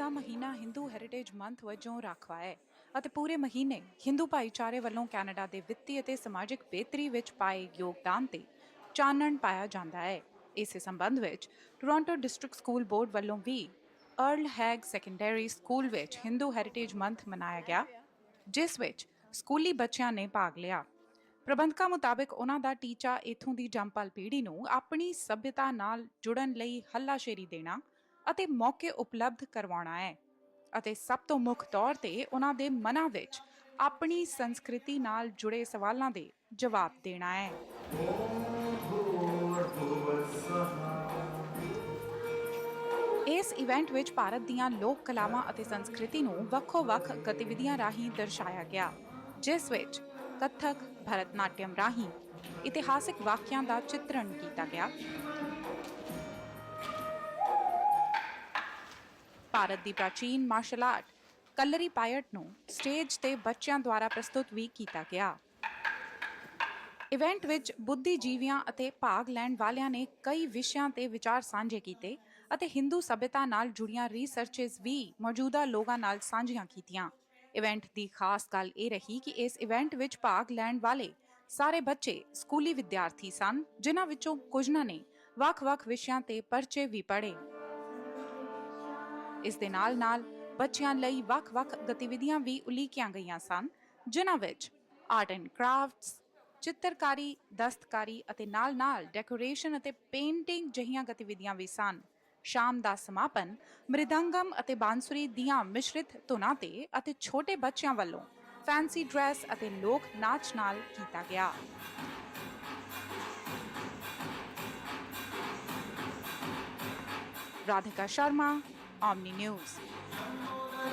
Heritage month ਵਜੋਂ ਰੱਖਵਾ ਹੈ ਅਤੇ ਪੂਰੇ ਮਹੀਨੇ ਹਿੰਦੂ ਭਾਈਚਾਰੇ ਵੱਲੋਂ ਕੈਨੇਡਾ ਦੇ ਵਿੱਤੀ ਅਤੇ ਸਮਾਜਿਕ ਬਿਹਤਰੀ ਵਿੱਚ ਪਾਏ ਯੋਗਦਾਨ ਤੇ ਚਾਨਣ ਪਾਇਆ ਜਾਂਦਾ ਹੈ। ਇਸੇ ਸੰਬੰਧ ਵਿੱਚ ਟੋਰਾਂਟੋ ਡਿਸਟ੍ਰਿਕਟ ਸਕੂਲ ਬੋਰਡ ਵੱਲੋਂ ਵੀ ਅਰਲ ਹੈਗ ਸੈਕੰਡਰੀ ਸਕੂਲ ਵਿੱਚ ਹਿੰਦੂ ਹੈਰੀਟੇਜ ਮੰਥ ਮਨਾਇਆ ਗਿਆ, ਜਿਸ ਵਿੱਚ ਸਕੂਲੀ ਬੱਚਿਆਂ ਨੇ ਭਾਗ ਲਿਆ। ਪ੍ਰਬੰਧਕਾਂ ਮੁਤਾਬਕ ਉਹਨਾਂ ਦਾ ਟੀਚਾ ਇਥੋਂ ਦੀ ਜੰਪਲ ਪੀੜ੍ਹੀ ਨੂੰ ਆਪਣੀ ਸਭਿਅਤਾ ਨਾਲ ਜੁੜਨ ਲਈ ਹੱਲਾਸ਼ੇਰੀ ਦੇਣਾ ਅਤੇ ਮੌਕੇ ਉਪਲਬਧ ਕਰਵਾਉਣਾ ਹੈ। ਅਤੇ ਸਭ ਤੋਂ ਮੁੱਖ ਤੌਰ ਤੇ ਉਹਨਾਂ ਦੇ ਮਨਾਂ ਵਿੱਚ ਆਪਣੀ ਸੰਸਕ੍ਰਿਤੀ ਨਾਲ ਜੁੜੇ ਸਵਾਲਾਂ ਦੇ ਜਵਾਬ ਦੇਣਾ ਹੈ। ਇਸ ਇਵੈਂਟ ਵਿੱਚ ਭਾਰਤ ਦੀਆਂ ਲੋਕ ਕਲਾਵਾਂ ਅਤੇ ਸੰਸਕ੍ਰਿਤੀ ਨੂੰ ਵੱਖੋ-ਵੱਖ ਗਤੀਵਿਧੀਆਂ ਰਾਹੀਂ ਦਰਸਾਇਆ ਗਿਆ, ਜਿਸ ਵਿੱਚ ਕੱਥਕ, ਭਰਤਨਾਟਿਅਮ ਰਾਹੀਂ ਇਤਿਹਾਸਿਕ ਵਾਕਿਆਂ ਦਾ ਚਿੱਤਰਣ ਕੀਤਾ ਗਿਆ। ਭਾਰਤ ਦੀ ਪ੍ਰਾਚੀਨ ਮਾਰਸ਼ਲ ਆਰਟ ਕਲਰੀ ਪਾਇਟ ਨੂੰ ਸਟੇਜ ਤੇ ਬੱਚਿਆਂ ਦੁਆਰਾ ਪ੍ਰਸਤੁਤ ਵੀ ਕੀਤਾ ਗਿਆ। ਇਵੈਂਟ ਵਿੱਚ ਬੁੱਧੀਜੀਵੀਆਂ ਅਤੇ ਭਾਗ ਲੈਣ ਵਾਲਿਆਂ ਨੇ ਕਈ ਵਿਸ਼ਿਆਂ ਤੇ ਵਿਚਾਰ ਸਾਂਝੇ ਕੀਤੇ ਅਤੇ ਹਿੰਦੂ ਸਭਿਅਤਾ ਨਾਲ ਜੁੜੀਆਂ ਰਿਸਰਚਸ ਵੀ ਮੌਜੂਦਾ ਲੋਕਾਂ ਨਾਲ ਸਾਂਝੀਆਂ ਕੀਤੀਆਂ। ਇਵੈਂਟ ਦੀ ਖਾਸ ਗੱਲ ਇਹ ਰਹੀ ਕਿ ਇਸ ਇਵੈਂਟ ਵਿੱਚ ਭਾਗ ਲੈਣ ਵਾਲੇ ਸਾਰੇ ਬੱਚੇ ਸਕੂਲੀ ਵਿਦਿਆਰਥੀ ਸਨ, ਜਿਨ੍ਹਾਂ ਵਿੱਚੋਂ ਕੁਝ ਨੇ ਵੱਖ-ਵੱਖ ਵਿਸ਼ਿਆਂ ਤੇ ਪਰਚੇ ਵੀ ਪੜ੍ਹੇ। ਇਸ ਦੇ ਨਾਲ-ਨਾਲ ਬੱਚਿਆਂ ਲਈ ਵੱਖ-ਵੱਖ ਗਤੀਵਿਧੀਆਂ ਵੀ ਉਲੀਕੀਆਂ ਗਈਆਂ ਸਨ, ਜਿਨ੍ਹਾਂ ਵਿੱਚ ਆਰਟ ਐਂਡ ਕਰਾਫਟਸ ਚਿੱਤਰਕਾਰੀ, ਦਸਤਕਾਰੀ ਅਤੇ ਨਾਲ-ਨਾਲ ਡੈਕੋਰੇਸ਼ਨ ਅਤੇ ਪੇਂਟਿੰਗ ਜਿਹੀਆਂ ਗਤੀਵਿਧੀਆਂ ਵੀ ਸਨ। ਸ਼ਾਮ ਦਾ ਸਮਾਪਨ ਮ੍ਰਿਦੰਗਮ ਅਤੇ ਬਾਂਸੁਰੀ ਦੀਆਂ ਮਿਸ਼ਰਿਤ ਧੁਨਾਂ ਤੇ ਅਤੇ ਛੋਟੇ ਬੱਚਿਆਂ ਵੱਲੋਂ ਫੈਂਸੀ ਡਰੈਸ ਅਤੇ ਲੋਕ ਨਾਚ ਨਾਲ ਕੀਤਾ ਗਿਆ। Radhika Sharma Omni News